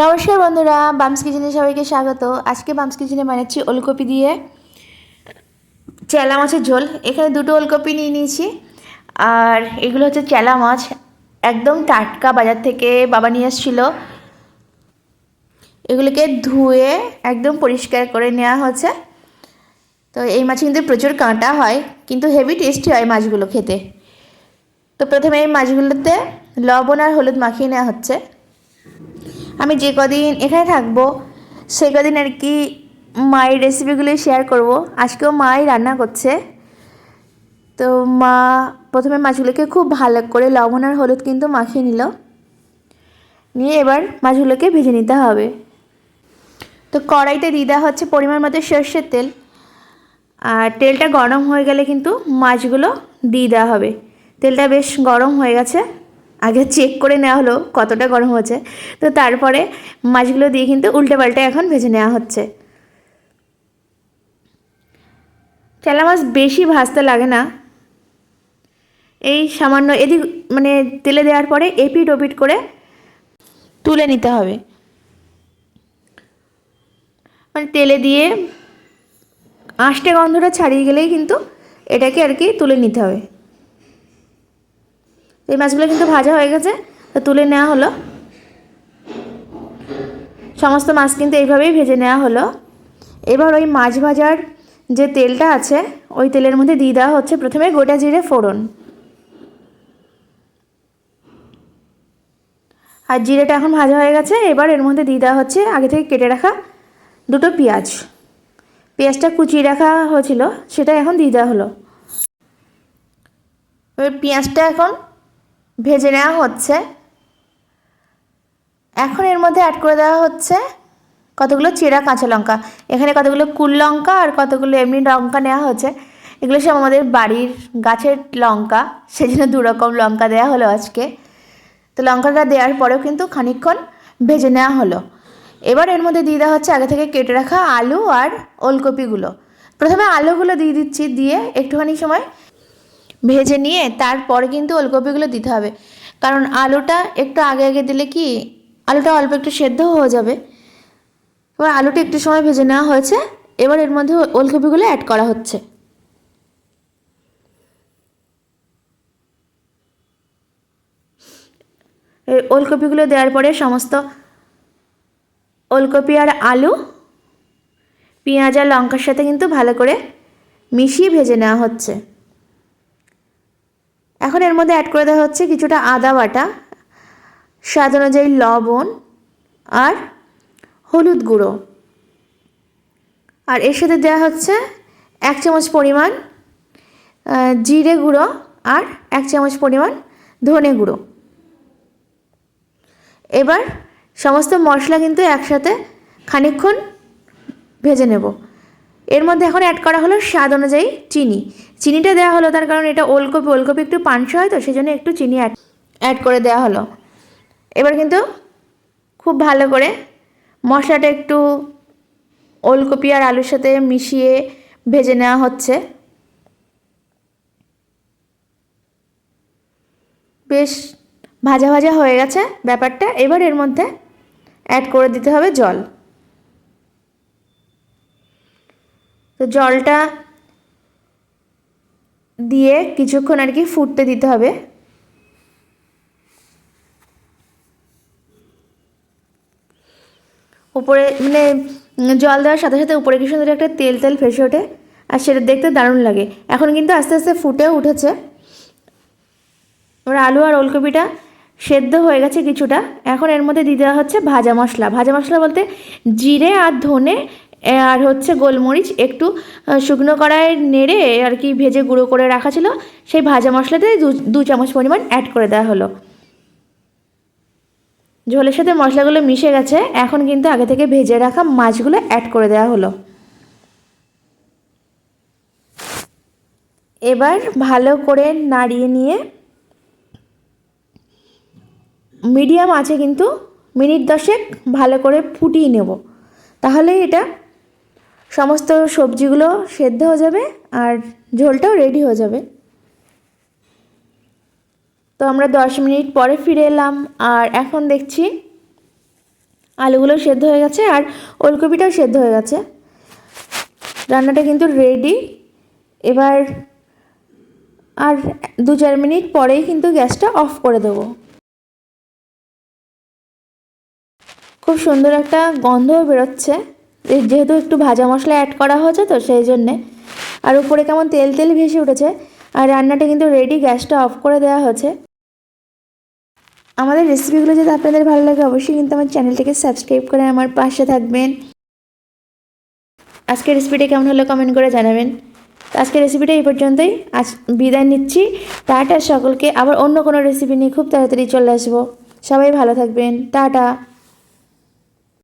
নমস্কার বন্ধুরা, বামস কিচেনে সবাইকে স্বাগত। আজকে বামস কিচেনে বানাচ্ছি ওলকপি দিয়ে চেলা মাছের ঝোল। এখানে দুটো ওলকপি নিয়ে নিয়েছি। আর এগুলো হচ্ছে চেলা মাছ। একদম টাটকা বাজার থেকে বাবা নিয়ে এসেছিল এগুলোকে ধুয়ে একদম পরিষ্কার করে নেওয়া হচ্ছে। তো এই মাছ কিন্তু প্রচুর কাঁটা হয়, কিন্তু হেভি টেস্টি হয় মাছগুলো খেতে। তো প্রথমে এই মাছগুলোতে লবণ আর হলুদ মাখিয়ে নেওয়া হচ্ছে। আমি যে কদিন এখানে থাকব সেই কদিন আর কি মায়ের রেসিপিগুলি শেয়ার করব। আজকেও মাই রান্না করছে। তো মা প্রথমে মাছগুলোকে খুব ভালো করে লবণ আর হলুদ কিন্তু মাখিয়ে নিল। নিয়ে এবার মাছগুলোকে ভেজে নিতে হবে। তো কড়াইতে দেওয়া হচ্ছে পরিমাণ মতো সর্ষের তেল। আর তেলটা গরম হয়ে গেলে কিন্তু মাছগুলো দিয়ে দেওয়া হবে। তেলটা বেশ গরম হয়ে গেছে। আগে চেক করে নেওয়া হলো কতটা গরম হচ্ছে তো তারপরে মাছগুলো দিয়ে কিন্তু উল্টে পাল্টে এখন ভেজে নেওয়া হচ্ছে। চেলা মাছ বেশি ভাজতে লাগে না। এই সামান্য এদিক মানে তেলে দেওয়ার পরে এপিট ওপিট করে তুলে নিতে হবে। মানে তেলে দিয়ে আঁশটে গন্ধটা ছাড়িয়ে গেলেই কিন্তু এটাকে আর কি তুলে নিতে হবে। এই মাছগুলো কিন্তু ভাজা হয়ে গেছে, তো তুলে নেওয়া হলো। সমস্ত মাছ কিন্তু এইভাবেই ভেজে নেওয়া হলো। এবার ওই মাছ ভাজার যে তেলটা আছে, ওই তেলের মধ্যে দিয়ে দেওয়া হচ্ছে প্রথমে গোটা জিরে ফোড়ন। আর জিরেটা এখন ভাজা হয়ে গেছে, এবার এর মধ্যে দিয়ে দেওয়া হচ্ছে আগে থেকে কেটে রাখা দুটো পেঁয়াজ। পেঁয়াজটা কুচিয়ে রাখা হয়েছিল সেটা এখন দিয়ে দেওয়া হলো। এবার পেঁয়াজটা এখন ভেজে নেওয়া হচ্ছে। এখন এর মধ্যে অ্যাড করে দেওয়া হচ্ছে কতগুলো চেরা কাঁচা লঙ্কা। এখানে কতগুলো কুল লঙ্কা আর কতগুলো এমনি লঙ্কা নেওয়া হচ্ছে এগুলো সব আমাদের বাড়ির গাছের লঙ্কা। সেই জন্য দু রকম লঙ্কা দেওয়া হলো আজকে। তো লঙ্কাটা দেওয়ার পরেও কিন্তু খানিকক্ষণ ভেজে নেওয়া হলো। এবার এর মধ্যে দিয়ে দেওয়া হচ্ছে আগে থেকে কেটে রাখা আলু আর ওলকপিগুলো। প্রথমে আলুগুলো দিয়ে দিচ্ছি, দিয়ে একটুখানি সময় ভেজে নিয়ে তারপরে কিন্তু ওলকপিগুলো দিতে হবে। কারণ আলুটা একটু আগে আগে দিলে কি আলুটা অল্প একটু সেদ্ধ হয়ে যাবে। এবার আলুটা একটু সময় ভেজে নেওয়া হয়েছে। এবার এর মধ্যে ওলকপিগুলো অ্যাড করা হচ্ছে। ওলকপিগুলো দেওয়ার পরে সমস্ত ওলকপি আর আলু, পেঁয়াজ আর লঙ্কার সাথে কিন্তু ভালো করে মিশিয়ে ভেজে নেওয়া হচ্ছে। এখন এর মধ্যে অ্যাড করে দেওয়া হচ্ছে কিছুটা আদা বাটা, স্বাদ অনুযায়ী লবণ আর হলুদ গুঁড়ো। আর এর সাথে দেওয়া হচ্ছে এক চামচ পরিমাণ জিরে গুঁড়ো আর এক চামচ পরিমাণ ধনে গুঁড়ো। এবার সমস্ত মশলা কিন্তু একসাথে খানিকক্ষণ ভেজে নেব। এর মধ্যে এখন অ্যাড করা হলো স্বাদ অনুযায়ী চিনি। চিনিটা দেওয়া হলো তার কারণ এটা ওলকপি ওলকপি একটু পানসা হয় তো সেই জন্য একটু চিনি অ্যাড অ্যাড করে দেওয়া হলো। এবার কিন্তু খুব ভালো করে মশলাটা একটু ওলকপি আর আলুর সাথে মিশিয়ে ভেজে নেওয়া হচ্ছে। বেশ ভাজা ভাজা হয়ে গেছে ব্যাপারটা। এবার এর মধ্যে অ্যাড করে দিতে হবে জল। তো জলটা দিয়ে কিছুক্ষণ আর কি ফুটতে দিতে হবে। উপরে মানে জল দেওয়ার সাথে সাথে উপরে কি সুন্দর একটা তেল তেল ফেসে ওঠে, আর সেটা দেখতে দারুণ লাগে। এখন কিন্তু আস্তে আস্তে ফুটে উঠেছে। এবার আলু আর ওলকপিটা সেদ্ধ হয়ে গেছে কিছুটা। এখন এর মধ্যে দিয়ে দেওয়া হচ্ছে ভাজা মশলা। ভাজা মশলা বলতে জিরে আর ধনে আর হচ্ছে গোলমরিচ একটু শুকনো কড়ায় নেড়ে আর কি ভেজে গুঁড়ো করে রাখা ছিল। সেই ভাজা মশলাতে দু চামচ পরিমাণ অ্যাড করে দেওয়া হলো। ঝোলের সাথে মশলাগুলো মিশে গেছে, এখন কিন্তু আগে থেকে ভেজে রাখা মাছগুলো অ্যাড করে দেওয়া হলো। এবার ভালো করে নাড়িয়ে নিয়ে মিডিয়াম আছে কিন্তু মিনিট দশেক ভালো করে ফুটিয়ে নেব। তাহলে এটা সমস্ত সবজিগুলো সেদ্ধ হয়ে যাবে আর ঝোলটাও রেডি হয়ে যাবে। তো আমরা দশ মিনিট পরে ফিরে এলাম আর এখন দেখছি আলুগুলো সেদ্ধ হয়ে গেছে আর ওলকপিটাও সেদ্ধ হয়ে গেছে। রান্নাটা কিন্তু রেডি এবার আর দু চার মিনিট পরেই কিন্তু গ্যাসটা অফ করে দেবো। খুব সুন্দর একটা গন্ধও বেরোচ্ছে। যেহেতু একটু ভাজা মশলা অ্যাড করা হয়েছে তো সেই জন্যে। আর উপরে কেমন তেল তেল ভেসে উঠেছে। আর রান্নাটা কিন্তু রেডি গ্যাসটা অফ করে দেওয়া হয়েছে। আমাদের রেসিপিগুলো যদি আপনাদের ভালো লাগে, অবশ্যই কিন্তু আমার চ্যানেলটিকে সাবস্ক্রাইব করে আমার পাশে থাকবেন। আজকের রেসিপিটা কেমন হলো কমেন্ট করে জানাবেন। আজকের রেসিপিটা এই পর্যন্তই। আজ বিদায় নিচ্ছি। টাটা সকলকে। আবার অন্য কোনো রেসিপি নিয়ে খুব তাড়াতাড়ি চলে আসব। সবাই ভালো থাকবেন। টাটা।